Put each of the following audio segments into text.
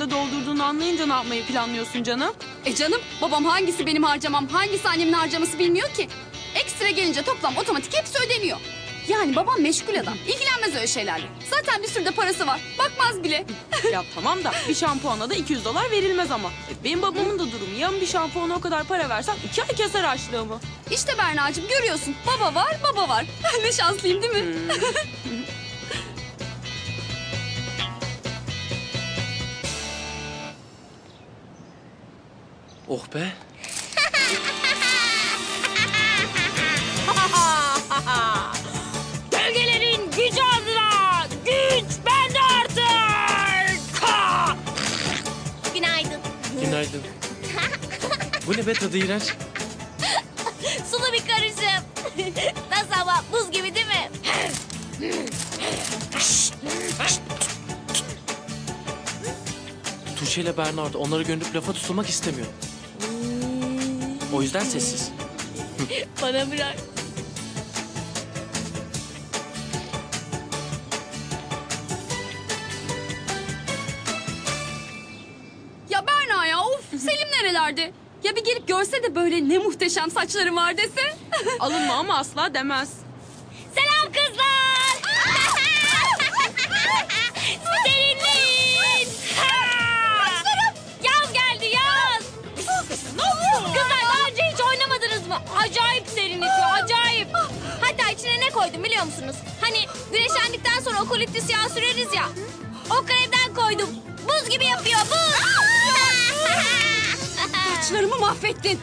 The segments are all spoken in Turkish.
da doldurduğunu anlayınca ne yapmayı planlıyorsun canım? E canım babam hangisi benim harcamam hangisi annemin harcaması bilmiyor ki. Ekstra gelince toplam otomatik hepsi ödeniyor. Yani babam meşgul adam. İlgilenmez öyle şeylerle. Zaten bir sürü de parası var. Bakmaz bile. ya tamam da bir şampuana da 200 dolar verilmez ama. E, benim babamın da durumu. Yarın bir şampuana o kadar para versem iki ay keser harçlığımı. İşte Berna'cığım görüyorsun. Baba var baba var. ne şanslıyım değil mi? Oh be. Bölgelerin gücü adına güç bende artık. Ha! Günaydın. Günaydın. Bu ne be tadı iğrenç. Sulu bir karışım. Nasıl ama buz gibi değil mi? Tuğçe ile Bernard onları gönderip lafa tutulmak istemiyor. O yüzden sessiz. Bana bırak. ya Berna ya of Selim nerelerde? Ya bir gelip görse de böyle ne muhteşem saçlarım var dese. Alınma ama asla demez. Selam kızlar. Saçlarım. Yaz geldi yaz. ne oluyor? Mı? Acayip serinletiyor acayip. Hatta içine ne koydum biliyor musunuz? Hani güneşlendikten sonra okoliptüs yağı süreriz ya. O kremden koydum. Buz gibi yapıyor buz. Saçlarımı mahvettin.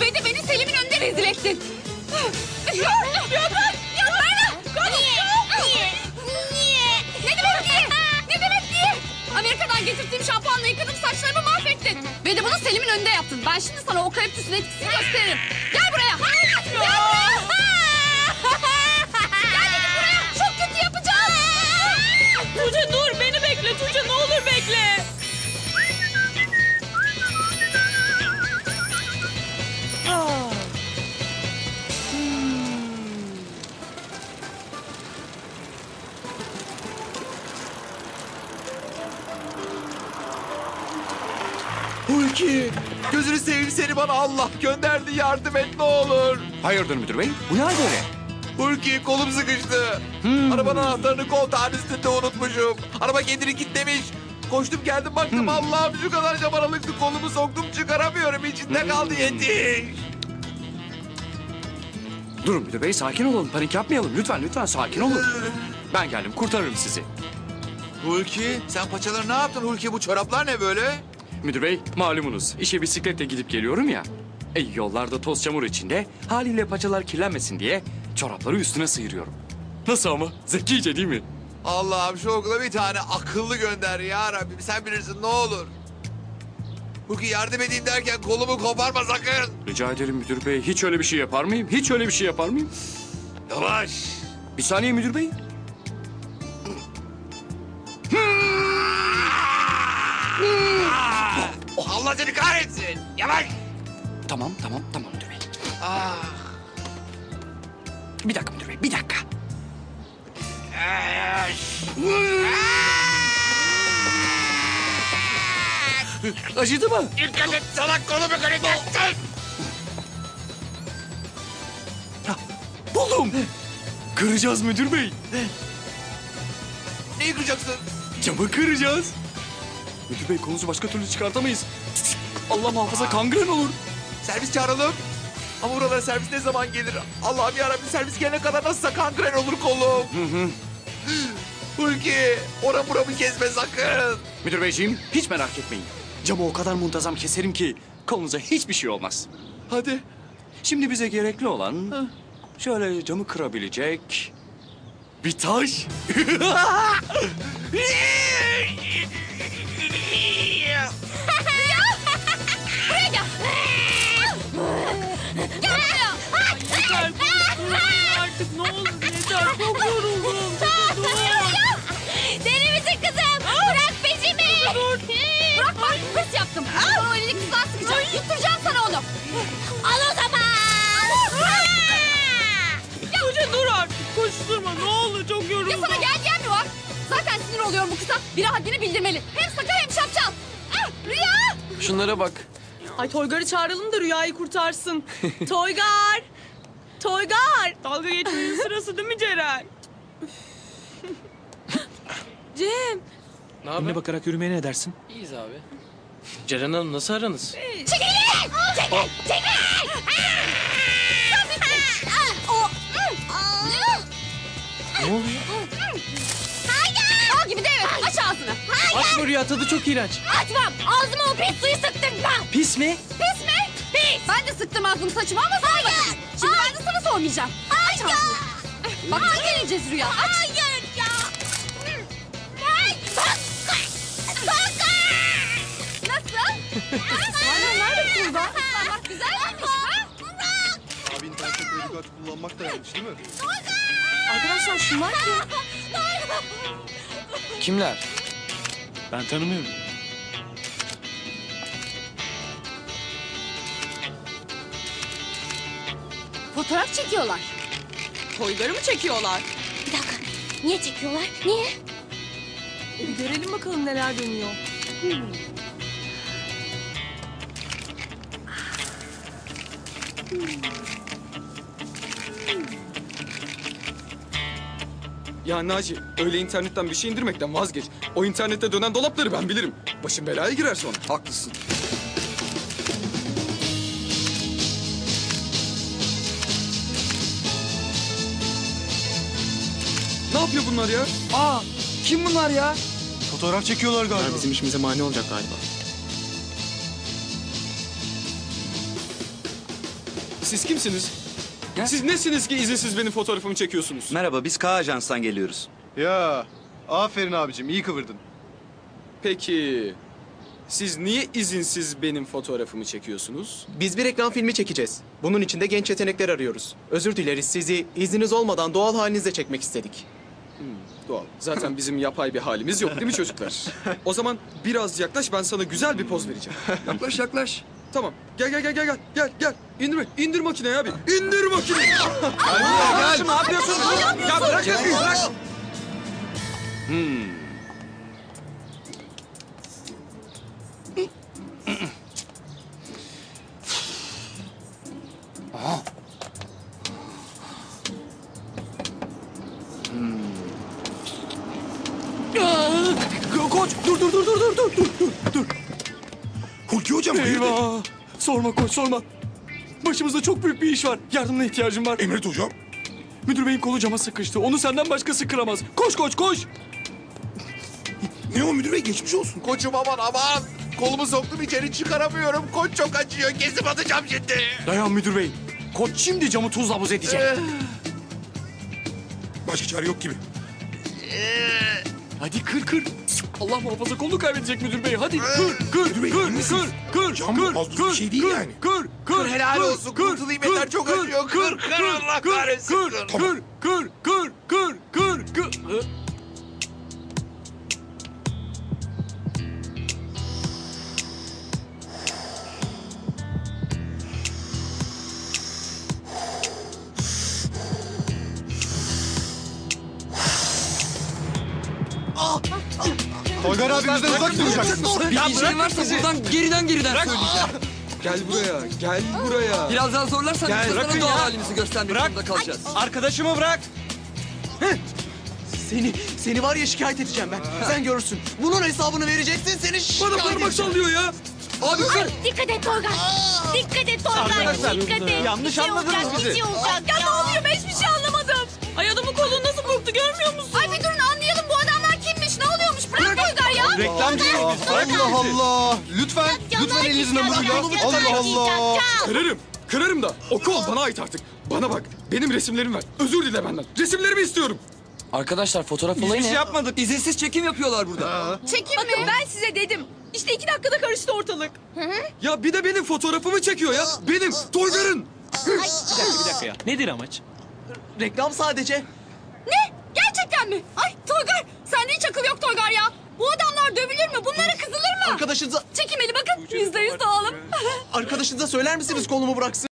Ve de beni Selim'in önünde rezil ettin. ya, Ve de bunu Selim'in önünde yaptın. Ben şimdi sana o kaliptüsün etkisini gösteririm. Gel buraya. Gel buraya. Hulki! Gözünü seveyim seni bana Allah gönderdi yardım et ne olur. Hayırdır müdür bey? Bu ne hal böyle? Hulki kolum sıkıştı. Arabanın anahtarını koltuğun üstünde unutmuşum. Araba kendini kilitlemiş. Koştum geldim baktım Allah'ım şu kadar cam aralıklı kolumu soktum çıkaramıyorum. içinde kaldı yetiş. Durun müdür bey sakin olun. Panik yapmayalım. Lütfen lütfen sakin olun. Ben geldim kurtarırım sizi. Hulki sen paçaları ne yaptın Hulki bu çoraplar ne böyle? Müdür bey malumunuz işe bisikletle gidip geliyorum ya. E, yollarda toz çamur içinde haliyle paçalar kirlenmesin diye çorapları üstüne sıyırıyorum. Nasıl ama? Zekice değil mi? Allah'ım şu okula bir tane akıllı gönder ya Rabbim sen bilirsin ne olur. Hulki yardım edeyim derken kolumu koparma sakın. Rica ederim müdür bey. Hiç öyle bir şey yapar mıyım? Hiç öyle bir şey yapar mıyım? Yavaş. Bir saniye müdür bey. Allah seni kahretsin. Yavaş. Tamam tamam tamam müdür bey. Ah. Bir dakika müdür bey bir dakika. Acıdı mı? Dikkat et salak kolumu kıracaksın. Buldum. Kıracağız müdür bey. Neyi kıracaksın? Camı kıracağız. Müdür bey konusu başka türlü çıkartamayız. Allah muhafaza kangren olur. Servis çağıralım. Ama buralara servis ne zaman gelir? Allah'ım yarabbim servis gelene kadar nasılsa kangren olur kolum. Hulki oramı buramı kesme sakın. Müdür beyciğim hiç merak etmeyin. Camı o kadar muntazam keserim ki kolunuza hiçbir şey olmaz. Hadi. Şimdi bize gerekli olan şöyle camı kırabilecek bir taş. biri haddini bildirmeli. Hem sakar hem şapşal. Ah, Rüya! Şunlara bak. Ay Toygar'ı çağıralım da Rüya'yı kurtarsın. Toygar! Toygar! Dalga geçmenin sırası değil mi Ceren? Cem! Ne haber? bakarak yürümeye ne dersin? İyiyiz abi. Ceren Hanım nasıl aranız? Ne oluyor? Al gibi de evet. Aç ağzını. Açma Rüya tadı çok iğrenç. Açmam. Ağzıma o pis suyu sıktırma. Pis mi? Pis mi? Pis. Ben de sıktım ağzını saçıma ama sormadın. Şimdi ben de sana sormayacağım. Aç ağzını. Bak biz geleceğiz Rüya. Aç. Hayır ya. Nasıl? Aynen nerede Tuğba? Bak güzel miymiş ha? Abi internette kredi kartı kullanmak da yanlış değil mi? Arkadaşlar şunlar kim? Kimler? Ben tanımıyorum. Fotoğraf çekiyorlar. Toygar'ı mı çekiyorlar? Bir dakika. Niye çekiyorlar? Niye? E bir görelim bakalım neler dönüyor. Ya Naci öyle internetten bir şey indirmekten vazgeç. O internette dönen dolapları ben bilirim. Başın belaya girer sonra. Haklısın. Ne yapıyor bunlar ya? Aa kim bunlar ya? Fotoğraf çekiyorlar galiba. Bizim işimize mani olacak galiba. Siz kimsiniz? Siz nesiniz ki izinsiz benim fotoğrafımı çekiyorsunuz? Merhaba, biz K Ajans'tan geliyoruz. Ya aferin abicim iyi kıvırdın. Peki siz niye izinsiz benim fotoğrafımı çekiyorsunuz? Biz bir reklam filmi çekeceğiz. Bunun için de genç yetenekler arıyoruz. Özür dileriz sizi izniniz olmadan doğal halinizde çekmek istedik. Doğal. Zaten bizim yapay bir halimiz yok değil mi çocuklar? O zaman biraz yaklaş ben sana güzel bir poz vereceğim. Yaklaş yaklaş. Tamam. Gel gel gel gel gel. Gel gel. İndir indir makineyi abi. İndir makineyi. Gel. Ne yapıyorsun? Ya bırak bırak. Koç dur dur dur dur dur dur dur dur. Hulki hocam hayırdır? Eyvah. Sorma koç sorma. Başımızda çok büyük bir iş var. Yardımına ihtiyacım var. Emret hocam. Müdür beyin kolu cama sıkıştı. Onu senden başkası kıramaz. Koş koş koş. Ne o müdür bey geçmiş olsun. Koçum aman aman. Kolumu soktum içeri çıkaramıyorum. Koç çok acıyor. Kesip atacağım şimdi. Dayan müdür bey. Koç şimdi camı tuzla buz edecek. Başka çare yok gibi. Hadi kır kır. Allah muhafaza kolunu kaybedecek müdür bey. Hadi kır kır kır kır kır Cam kır bir kır şey değil kır, yani. Kır kır Kır, helal olsun, kurtulayım yeter, çok acıyor. Kır, kır, Allah kahretsin, Kır kır. kır kır kır kır kır kır. Toygar abi bizden uzak duracaksın. Bir işin varsa buradan geriden geriden söyleyeceğim. Gel buraya. Gel buraya. Biraz daha zorlarsan Gel, biz bırakın sana doğal ya. halimizi göstermek zorunda kalacağız. Arkadaşımı bırak. Seni, seni var ya şikayet edeceğim ben. Sen görürsün. Bunun hesabını vereceksin seni Bana şikayet parmak edeceğim. sallıyor ya. Abi kır. Ay dikkat et Toygar. Dikkat et Toygar. Dikkat et. yanlış Bir şey anladınız olacak, bizi. Bir şey olacak. Ya ne oluyor ben hiçbir şey anlamadım. Ay adamın kolunu nasıl burktu görmüyor musun? Ya. Reklamcıyız biz. Allah Allah. Lütfen. Lütfen elinizin hamuruyla. Allah Allah. Kırarım. Kırarım da. O kol bana ait artık. Bana bak. Benim resimlerim var. Özür dile benden. Resimlerimi istiyorum. Arkadaşlar fotoğraf olayı ne? yapmadık. İzinsiz çekim yapıyorlar burada. Çekim mi? Ben size dedim. İşte iki dakikada karıştı ortalık. Ya bir de benim fotoğrafımı çekiyor ya. Benim. Toygar'ın. Nedir amaç? Reklam sadece. Ne? Gerçekten mi? Ay Toygar sende hiç akıl yok Toygar ya. Bu adamlar dövülür mü? Bunlara kızılır mı? Arkadaşınıza, Çekimeli bakın. Yüzde yüz doğalım. arkadaşınıza söyler misiniz kolumu bıraksın?